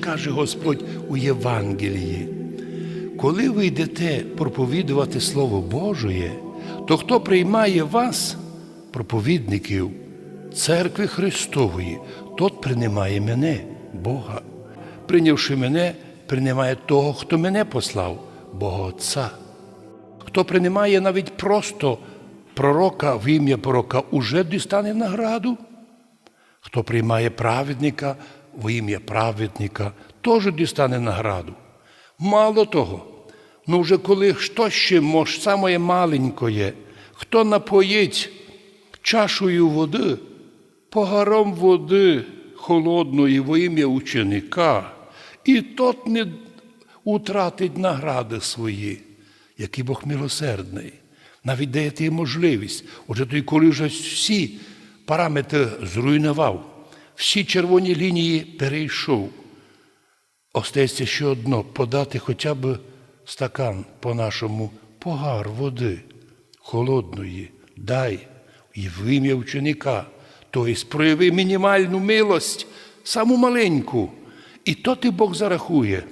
Каже Господь у Євангелії, коли ви йдете проповідувати Слово Божоє, то хто приймає вас, проповідників церкви Христової, тот приймає мене, Бога. Прийнявши мене, приймає того, хто мене послав, Бога Отця. Хто приймає навіть просто пророка в ім'я пророка, уже дістане награду. Хто приймає праведника в ім'я праведника, теж дістане награду. Мало того, ну вже коли що ще мож, самое маленькое, хто напоїть чашою води, погаром води холодної во ім'я ученика, і тот не утратить награди свої, який Бог милосердний. Навіть даєте їм можливість. Отже, тоді, коли вже всі параметри зруйнував, всі червоні лінії перейшов. Остається ще одно подати хоча б стакан по-нашому погар води холодної, дай і в ім'я ученика, тобто прояви мінімальну милость, саму маленьку, і то ти Бог зарахує.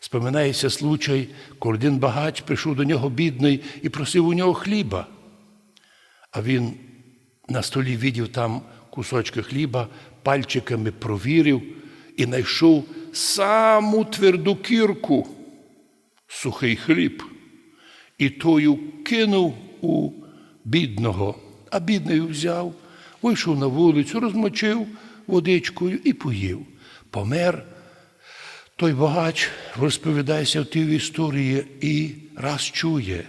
Споминається случай, коли один багач прийшов до нього бідний і просив у нього хліба. А він на столі видів там кусочки хліба, пальчиками провірив і знайшов саму тверду кірку, сухий хліб, і тою кинув у бідного, а бідний взяв, вийшов на вулицю, розмочив водичкою і поїв. Помер. Той багач розповідається в тій історії і раз чує.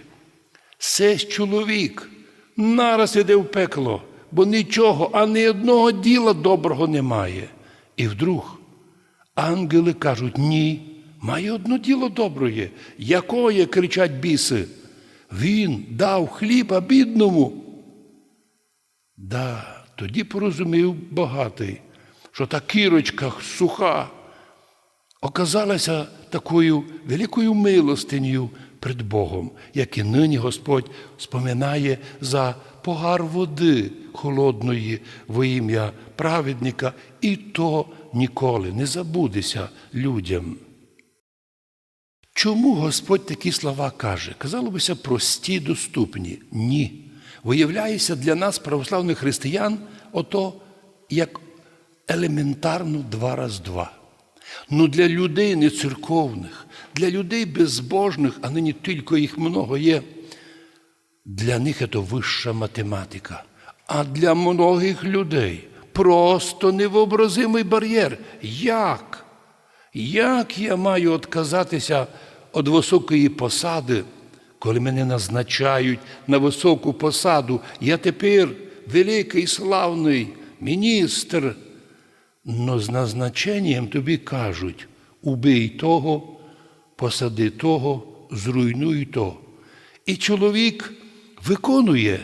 Сесь чоловік нараз іде в пекло, бо нічого, а ні одного діла доброго немає. І вдруг ангели кажуть: ні, має одно діло доброє. Якое кричать біси? Він дав хліба бідному. Да, тоді порозумів багатий, що та кірочка суха оказалася такою великою милостинею перед Богом, як і нині Господь споминає за погар води холодної во ім'я праведника, і то ніколи не забудеся людям. Чому Господь такі слова каже? Казало бися прості, доступні. Ні. Виявляється для нас, православних християн, ото як елементарно два раз два. Ну для людей не церковних, для людей безбожних, а нині тільки їх много є, для них це вища математика. А для многих людей просто невообразимий бар'єр. Як? Як я маю відказатися від високої посади, коли мене назначають на високу посаду? Я тепер великий славний міністр. Но з назначенням тобі кажуть: убий того, посади того, зруйнуй того. І чоловік виконує,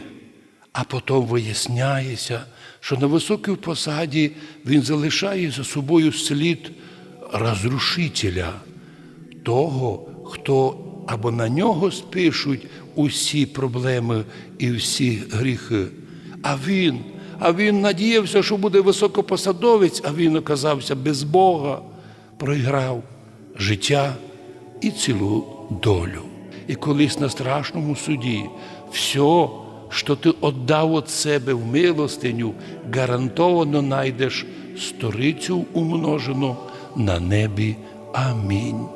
а потім виясняється, що на високій посаді він залишає за собою слід розрушителя, того, хто або на нього спишуть усі проблеми і всі гріхи. А він, а він надіявся, що буде високопосадовець, а він оказався без Бога, проіграв життя і цілу долю. І колись на страшному суді все, що ти віддав від себе в милостиню, гарантовано знайдеш сторицю умножену на небі. Амінь.